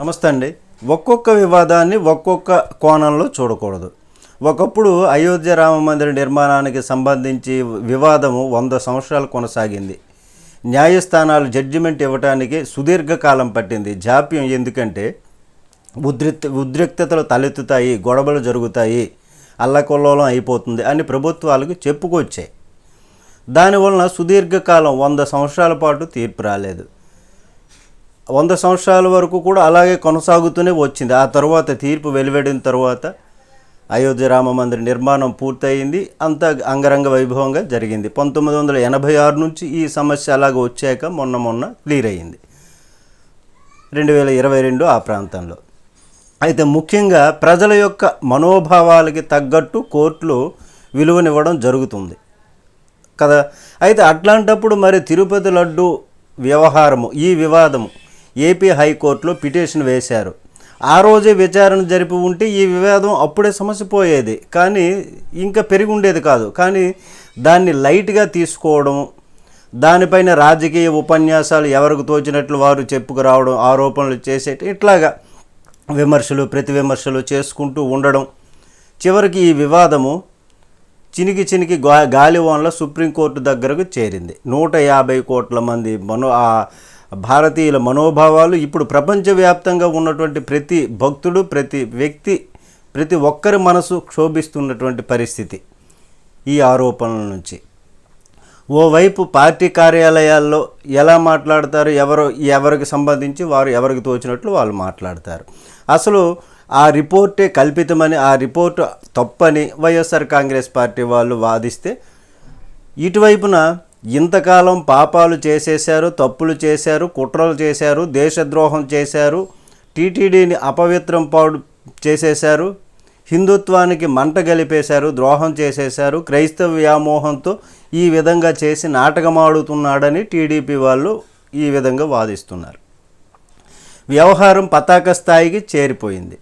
నమస్తే అండి. ఒక్కొక్క వివాదాన్ని ఒక్కొక్క కోణంలో చూడకూడదు. ఒకప్పుడు అయోధ్య రామ మందిర నిర్మాణానికి సంబంధించి వివాదము వంద సంవత్సరాలు కొనసాగింది. న్యాయస్థానాలు జడ్జిమెంట్ ఇవ్వడానికి సుదీర్ఘకాలం పట్టింది. జాప్యం ఎందుకంటే ఉద్రిక్త ఉద్రిక్తతలు తలెత్తుతాయి గొడవలు జరుగుతాయి అల్లకొల్లోలం అయిపోతుంది అని ప్రభుత్వాలకు చెప్పుకొచ్చాయి. దానివలన సుదీర్ఘకాలం వంద సంవత్సరాల పాటు తీర్పు రాలేదు. వంద సంవత్సరాల వరకు కూడా అలాగే కొనసాగుతూనే వచ్చింది. ఆ తర్వాత తీర్పు వెలువడిన తర్వాత అయోధ్య రామ మందిర నిర్మాణం పూర్తయింది. అంత అంగరంగ వైభవంగా జరిగింది. పంతొమ్మిది వందల ఎనభై ఆరు నుంచి ఈ సమస్య అలాగ వచ్చాక మొన్న మొన్న క్లియర్ అయ్యింది. రెండు వేల ఇరవై రెండు ఆ ప్రాంతంలో. అయితే ముఖ్యంగా ప్రజల యొక్క మనోభావాలకి తగ్గట్టు కోర్టులు విలువనివ్వడం జరుగుతుంది. కదా? అయితే అట్లాంటప్పుడు మరి తిరుపతి లడ్డు వ్యవహారము ఈ వివాదము ఏపీ హైకోర్టులో పిటిషన్ వేశారు. ఆ రోజే విచారణ జరిపి ఉంటే ఈ వివాదం అప్పుడే సమస్య పోయేది కానీ ఇంకా పెరిగి ఉండేది కాదు. కానీ దాన్ని లైట్గా తీసుకోవడం దానిపైన రాజకీయ ఉపన్యాసాలు ఎవరికి తోచినట్లు వారు చెప్పుకురావడం ఆరోపణలు చేసే ఇట్లాగా విమర్శలు ప్రతి విమర్శలు చేసుకుంటూ ఉండడం. చివరికి ఈ వివాదము చినికి చినికి గా గాలివాన్ల సుప్రీంకోర్టు దగ్గరకు చేరింది. నూట యాభై కోట్ల మంది మనో ఆ భారతీయుల మనోభావాలు ఇప్పుడు ప్రపంచవ్యాప్తంగా ఉన్నటువంటి ప్రతి భక్తుడు ప్రతి వ్యక్తి ప్రతి ఒక్కరి మనసు క్షోభిస్తున్నటువంటి పరిస్థితి ఈ ఆరోపణల నుంచి. ఓవైపు పార్టీ కార్యాలయాల్లో ఎలా మాట్లాడతారు ఎవరు ఎవరికి సంబంధించి వారు ఎవరికి తోచినట్లు వాళ్ళు మాట్లాడతారు. అసలు ఆ రిపోర్టే కల్పితమని ఆ రిపోర్టు తప్పని వైఎస్ఆర్ కాంగ్రెస్ పార్టీ వాళ్ళు వాదిస్తే ఇటువైపున ఇంతకాలం పాపాలు చేసేశారు తప్పులు చేశారు కుట్రలు చేశారు దేశద్రోహం చేశారు టీటీడీని అపవిత్రం పాడు చేసేశారు హిందుత్వానికి మంట గలిపేశారు ద్రోహం చేసేశారు క్రైస్తవ వ్యామోహంతో ఈ విధంగా చేసి నాటకమాడుతున్నాడని టీడీపీ వాళ్ళు ఈ విధంగా వాదిస్తున్నారు. వ్యవహారం పతాక స్థాయికి చేరిపోయింది.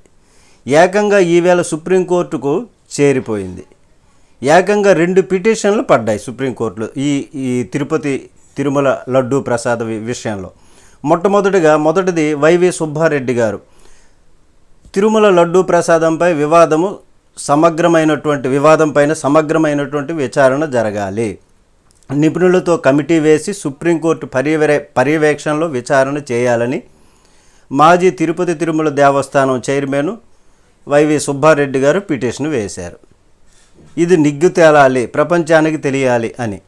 ఏకంగా ఈవేళ సుప్రీంకోర్టుకు చేరిపోయింది. ఏకంగా రెండు పిటిషన్లు పడ్డాయి సుప్రీంకోర్టులో ఈ ఈ తిరుపతి తిరుమల లడ్డూ ప్రసాద విషయంలో. మొట్టమొదటిగా మొదటిది వైవి సుబ్బారెడ్డి గారు. తిరుమల లడ్డూ ప్రసాదంపై వివాదము సమగ్రమైనటువంటి వివాదం పైన సమగ్రమైనటువంటి విచారణ జరగాలి. నిపుణులతో కమిటీ వేసి సుప్రీంకోర్టు పర్యవే పర్యవేక్షణలో విచారణ చేయాలని మాజీ తిరుపతి తిరుమల దేవస్థానం చైర్మన్ వైవి సుబ్బారెడ్డి గారు పిటిషన్ వేశారు. ఇది నిగ్గు తేలాలి ప్రపంచానికి తెలియాలి అని.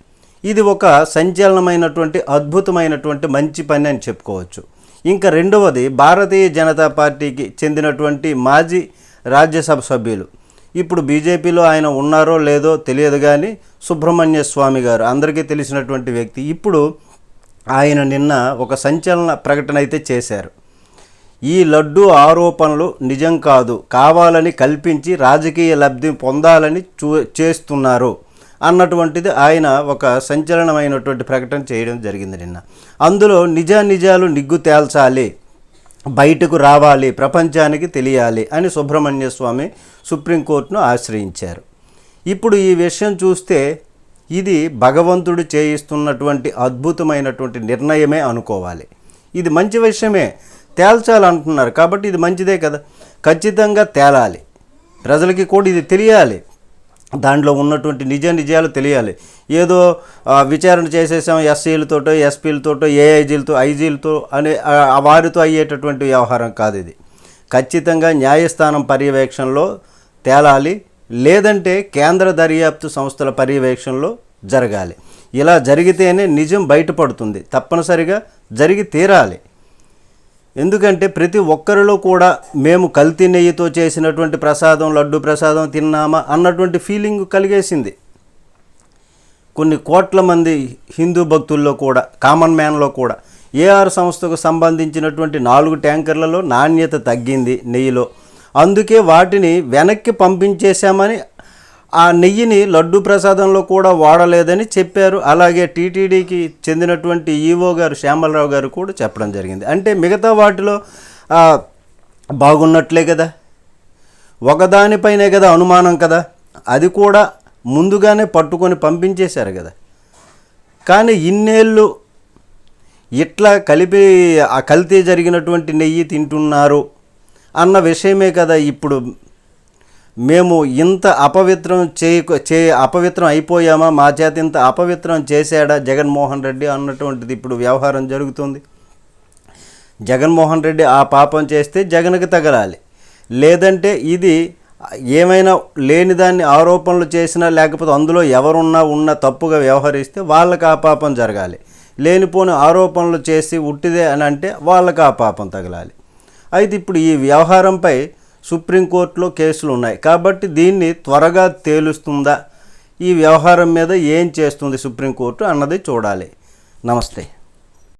ఇది ఒక సంచలనమైనటువంటి అద్భుతమైనటువంటి మంచి పని అని చెప్పుకోవచ్చు. ఇంకా రెండవది భారతీయ జనతా పార్టీకి చెందినటువంటి మాజీ రాజ్యసభ సభ్యులు. ఇప్పుడు బీజేపీలో ఆయన ఉన్నారో లేదో తెలియదు కానీ సుబ్రహ్మణ్య స్వామి గారు అందరికీ తెలిసినటువంటి వ్యక్తి. ఇప్పుడు ఆయన నిన్న ఒక సంచలన ప్రకటన అయితే చేశారు. ఈ లడ్డు ఆరోపణలు నిజం కాదు. కావాలని కల్పించి రాజకీయ లబ్ధి పొందాలని చూ చేస్తున్నారు. అన్నటువంటిది ఆయన ఒక సంచలనమైనటువంటి ప్రకటన చేయడం జరిగింది నిన్న. అందులో నిజానిజాలు నిగ్గు తేల్చాలి. బయటకు రావాలి. ప్రపంచానికి తెలియాలి అని సుబ్రహ్మణ్య స్వామి సుప్రీంకోర్టును ఆశ్రయించారు. ఇప్పుడు ఈ విషయం చూస్తే ఇది భగవంతుడు చేయిస్తున్నటువంటి అద్భుతమైనటువంటి నిర్ణయమే అనుకోవాలి. ఇది మంచి విషయమే. తేల్చాలంటున్నారు. కాబట్టి ఇది మంచిదే కదా. ఖచ్చితంగా తేలాలి. ప్రజలకి కూడా ఇది తెలియాలి. దాంట్లో ఉన్నటువంటి నిజ నిజాలు తెలియాలి. ఏదో విచారణ చేసేసాం ఎస్సీలతోటో ఎస్పీలతోటో ఏఐజీలతో ఐజీలతో అనే వారితో అయ్యేటటువంటి వ్యవహారం కాదు ఇది. ఖచ్చితంగా న్యాయస్థానం పర్యవేక్షణలో తేలాలి. లేదంటే కేంద్ర దర్యాప్తు సంస్థల పర్యవేక్షణలో జరగాలి. ఇలా జరిగితేనే నిజం బయటపడుతుంది. తప్పనిసరిగా జరిగి తీరాలి. ఎందుకంటే ప్రతి ఒక్కరిలో కూడా మేము కల్తీ నెయ్యితో చేసినటువంటి ప్రసాదం లడ్డు ప్రసాదం తిన్నామా అన్నటువంటి ఫీలింగ్ కలిగేసింది. కొన్ని కోట్ల మంది హిందూ భక్తుల్లో కూడా కామన్ మ్యాన్లో కూడా ఏఆర్ సంస్థకు సంబంధించినటువంటి నాలుగు ట్యాంకర్లలో నాణ్యత తగ్గింది నెయ్యిలో. అందుకే వాటిని వెనక్కి పంపించేశామని ఆ నెయ్యిని లడ్డు ప్రసాదంలో కూడా వాడలేదని చెప్పారు. అలాగే టీటీడీకి చెందినటువంటి ఈవో గారు శ్యామలరావు గారు కూడా చెప్పడం జరిగింది. అంటే మిగతా వాటిలో బాగున్నట్లే కదా? ఒకదానిపైనే కదా అనుమానం కదా? అది కూడా ముందుగానే పట్టుకొని పంపించేశారు కదా? కానీ ఇన్నేళ్ళు ఇట్లా కలిపి ఆ కల్తీ జరిగినటువంటి నెయ్యి తింటున్నారు అన్న విషయమే కదా ఇప్పుడు మేము ఇంత అపవిత్రం చేయకు చే అపవిత్రం అయిపోయామా? మా చేత ఇంత అపవిత్రం చేశాడా జగన్మోహన్ రెడ్డి అన్నటువంటిది ఇప్పుడు వ్యవహారం జరుగుతుంది. జగన్మోహన్ రెడ్డి ఆ పాపం చేస్తే జగన్కి తగలాలి. లేదంటే ఇది ఏమైనా లేని దాన్ని ఆరోపణలు చేసినా లేకపోతే అందులో ఎవరున్నా ఉన్న తప్పుగా వ్యవహరిస్తే వాళ్ళకి ఆ పాపం జరగాలి. లేనిపోని ఆరోపణలు చేసి ఉట్టిదే అని అంటే వాళ్ళకి ఆ పాపం తగలాలి. అయితే ఇప్పుడు ఈ వ్యవహారంపై సుప్రీంకోర్టులో కేసులు ఉన్నాయి కాబట్టి దీన్ని త్వరగా తేలుస్తుందా? ఈ వ్యవహారం మీద ఏం చేస్తుంది సుప్రీంకోర్టు అన్నది చూడాలి. నమస్తే.